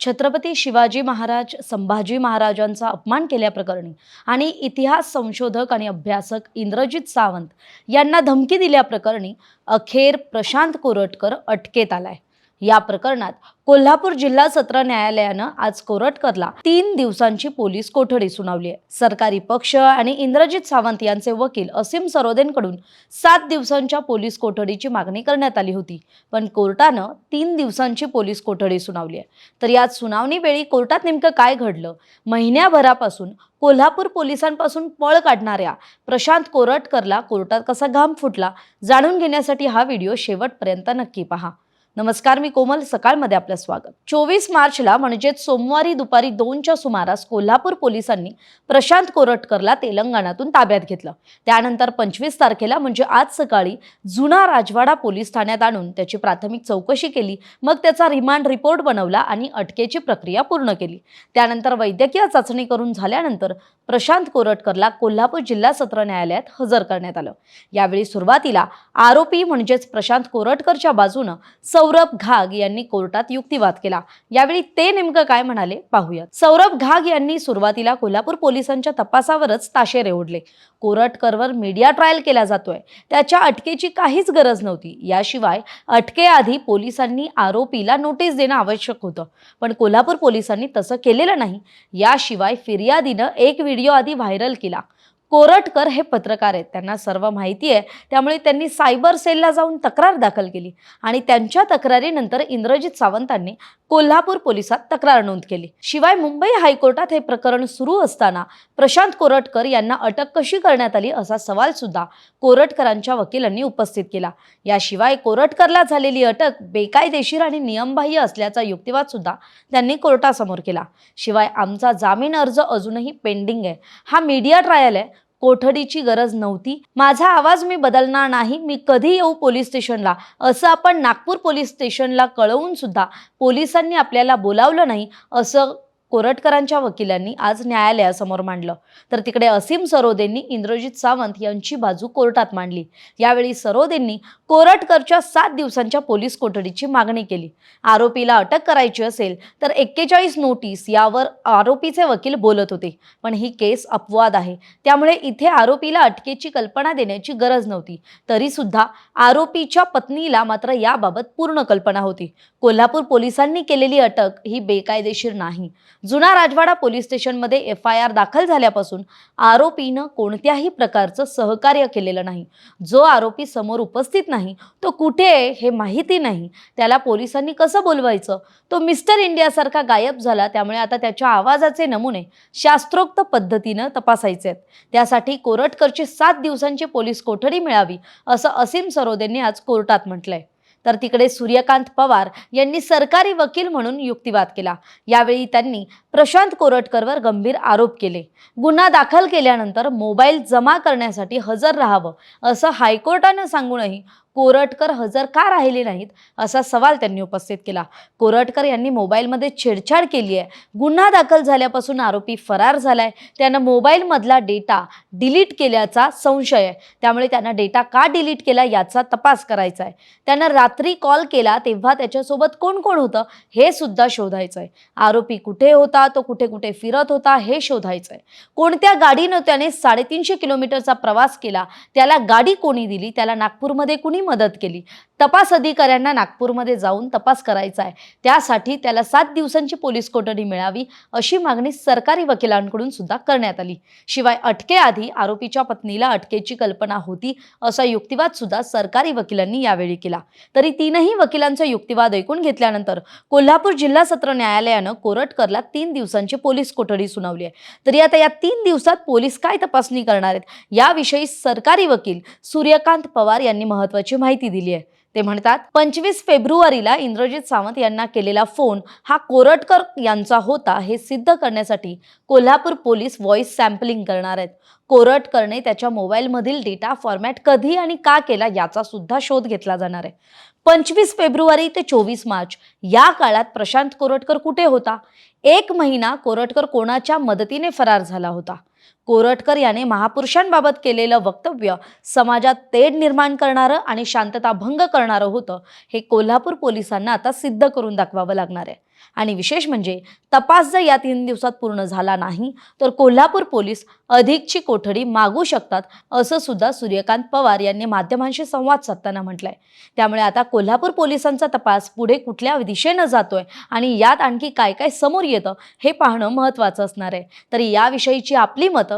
छत्रपती शिवाजी महाराज संभाजी महाराजांचा अपमान केल्याप्रकरणी आणि इतिहास संशोधक आणि अभ्यासक इंद्रजित सावंत यांना धमकी दिल्याप्रकरणी अखेर प्रशांत कोरटकर अटकेत आलाय. या प्रकरणात कोल्हापूर जिल्हा सत्र न्यायालयानं आज कोरटकरला तीन दिवसांची पोलीस कोठडी सुनावली आहे. सरकारी पक्ष आणि इंद्रजित सावंत यांचे वकील असीम सरोदेंकडून सात दिवसांच्या पोलीस कोठडीची मागणी करण्यात आली होती. पण कोर्टानं तीन दिवसांची पोलीस कोठडी सुनावली आहे. तर यात सुनावणी वेळी कोर्टात नेमकं काय घडलं? महिन्याभरापासून कोल्हापूर पोलिसांपासून पळ काढणाऱ्या प्रशांत कोरटकरला कोर्टात कसा घाम फुटला? जाणून घेण्यासाठी हा व्हिडिओ शेवटपर्यंत नक्की पहा. नमस्कार मी कोमल. सकाळमध्ये आपलं स्वागत. चोवीस मार्चला म्हणजेच सोमवारी दुपारी दोनच्या सुमारास कोल्हापूर पोलिसांनी प्रशांत कोरटकरला तेलंगणातून ताब्यात घेतलं. त्यानंतर पंचवीस तारखेला म्हणजे आज सकाळी जुना राजवाडा पोलीस ठाण्यात आणून त्याची प्राथमिक चौकशी केली. मग त्याचा रिमांड रिपोर्ट बनवला आणि अटकेची प्रक्रिया पूर्ण केली. त्यानंतर वैद्यकीय चाचणी करून झाल्यानंतर प्रशांत कोरटकरला कोल्हापूर जिल्हा सत्र न्यायालयात हजर करण्यात आलं. यावेळी सुरुवातीला आरोपी म्हणजेच प्रशांत कोरटकरच्या बाजूनं सौरभ घाग यांनी कोर्टात युक्तिवाद केला. यावेळी ते नेमकं काय म्हणाले पाहूयात. सौरभ घाग यांनी सुरुवातीला कोल्हापूर पोलिसांच्या तपासावरच ताशेरे ओढले. कोरटकरवर मीडिया ट्रायल केला जातोय. त्याच्या अटकेची काहीच गरज नव्हती. याशिवाय अटकेआधी पोलिसांनी आरोपीला नोटीस देणं आवश्यक होतं. पण कोल्हापूर पोलिसांनी तसं केलेलं नाही. याशिवाय फिर्यादीनं एक व्हिडिओ आधी व्हायरल केला. कोरटकर हे पत्रकार आहेत. त्यांना सर्व माहिती आहे. त्यामुळे त्यांनी सायबर सेलला जाऊन तक्रार दाखल केली आणि त्यांच्या तक्रारीनंतर इंद्रजित सावंतांनी कोल्हापूर पोलिसात तक्रार नोंद केली. शिवाय मुंबई हायकोर्टात हे प्रकरण सुरू असताना प्रशांत कोरटकर यांना अटक कशी करण्यात आली असा सवाल सुद्धा कोरटकरांच्या वकिलांनी उपस्थित केला. याशिवाय कोरटकरला झालेली अटक बेकायदेशीर आणि नियमबाह्य असल्याचा युक्तिवाद सुद्धा त्यांनी कोर्टासमोर केला. शिवाय आमचा जामीन अर्ज अजूनही पेंडिंग आहे. हा मीडिया ट्रायल आहे. कोठडीची गरज नव्हती. माझा आवाज मी बदलणार नाही. मी कधी येऊ पोलीस स्टेशनला? असं आपण नागपूर पोलीस स्टेशनला कळवून सुद्धा पोलिसांनी आपल्याला बोलावलं नाही. असं कोरटकरांच्या वकिलांनी आज न्यायालयासमोर मांडलं. तर तिकडे असीम सरोदेंनी इंद्रजित सावंत यांची बाजू कोर्टात मांडली. यावेळी सरोदेंनी कोरटकरच्या सात दिवसांच्या पोलीस कोठडीची मागणी केली. आरोपीला अटक करायची असेल तर एक्केचाळीस नोटीस यावर आरोपीचे वकील बोलत होते. पण ही केस अपवाद आहे. त्यामुळे इथे आरोपीला अटकेची कल्पना देण्याची गरज नव्हती. तरी सुद्धा आरोपीच्या पत्नीला मात्र याबाबत पूर्ण कल्पना होती. कोल्हापूर पोलिसांनी केलेली अटक ही बेकायदेशीर नाही. जुना राजवाडा पोलीस स्टेशनमध्ये एफ आय आर दाखल झाल्यापासून आरोपीनं कोणत्याही प्रकारचं सहकार्य केलेलं नाही. जो आरोपी समोर उपस्थित नाही तो कुठे आहे हे माहिती नाही. त्याला पोलिसांनी कसं बोलवायचं? तो मिस्टर इंडियासारखा गायब झाला त्यामुळे आता त्याच्या आवाजाचे नमुने शास्त्रोक्त पद्धतीनं तपासायचे आहेत. त्यासाठी कोरटकरची सात दिवसांची पोलीस कोठडी मिळावी असं असीम सरोदेंनी आज कोर्टात म्हटलंय. तर तिकडे सूर्यकांत पवार यांनी सरकारी वकील म्हणून युक्तिवाद केला. यावेळी त्यांनी प्रशांत कोरटकरवर गंभीर आरोप केले. गुन्हा दाखल केल्यानंतर मोबाईल जमा करण्यासाठी हजर राहावं असं हायकोर्टानं सांगूनही कोरटकर हजर का राहिले नाहीत असा सवाल त्यांनी उपस्थित केला. कोरटकर यांनी मोबाईलमध्ये छेडछाड केली आहे. गुन्हा दाखल झाल्यापासून आरोपी फरार झालाय. त्यानं मोबाईलमधला डेटा डिलीट केल्याचा संशय आहे. त्यामुळे त्यानं डेटा का डिलीट केला याचा तपास करायचा आहे. त्यानं रात्री कॉल केला तेव्हा त्याच्यासोबत कोण कोण होतं हे सुद्धा शोधायचं आहे. आरोपी कुठे होता तो कुठे कुठे फिरत होता हे शोधायचं आहे. कोणत्या गाडीनं त्याने साडेतीनशे किलोमीटरचा प्रवास केला त्याला गाडी कोणी दिली त्याला नागपूरमध्ये कुणी मदत केली. तपास अधिकाऱ्यांना नागपूरमध्ये जाऊन तपास करायचा आहे. त्यासाठी त्याला सात दिवसांची पोलीस कोठडी मिळावी अशी मागणी सरकारी वकिलांकडून सुद्धा करण्यात आली. शिवाय अटकेआधी आरोपीच्या पत्नीला अटकेची कल्पना होती असा युक्तिवाद सुद्धा सरकारी वकिलांनी यावेळी केला. तरी तीनही वकिलांचा युक्तिवाद ऐकून घेतल्यानंतर कोल्हापूर जिल्हा सत्र न्यायालयानं कोरटकरला तीन दिवसांची पोलीस कोठडी सुनावली आहे. तरी आता या तीन दिवसात पोलीस काय तपासणी करणार आहेत? याविषयी सरकारी वकील सूर्यकांत पवार यांनी महत्वाची माहिती दिली आहे. ते म्हणतात पंचवीस फेब्रुवारीला इंद्रजित सावंत यांना केलेला फोन हा कोरटकर यांचा होता हे सिद्ध करण्यासाठी कोल्हापूर पोलीस व्हॉइस सॅम्पलिंग करणार आहेत. कोरटकरने त्याच्या मोबाईलमधील डेटा फॉर्मॅट कधी आणि का केला याचा सुद्धा शोध घेतला जाणार आहे. पंचवीस फेब्रुवारी ते चोवीस मार्च या काळात प्रशांत कोरटकर कुठे होता? एक महिना कोरटकर कोणाच्या मदतीने फरार झाला होता? कोरटकर याने महापुरुषांबाबत केलेलं वक्तव्य समाजात तेढ निर्माण करणारं आणि शांतता भंग करणारं होतं हे कोल्हापूर पोलिसांना आता सिद्ध करून दाखवावं लागणार आहे. आणि विशेष म्हणजे तपास जर या तीन दिवसात पूर्ण झाला नाही तर कोल्हापूर पोलीस अधिकची कोठडी मागू शकतात असं सुद्धा सूर्यकांत पवार यांनी माध्यमांशी संवाद साधताना म्हटलंय. त्यामुळे आता कोल्हापूर पोलिसांचा तपास पुढे कुठल्या दिशेनं जातोय आणि यात आणखी काय काय समोर येतं हे पाहणं महत्त्वाचं असणार आहे. तर याविषयीची आपली मतं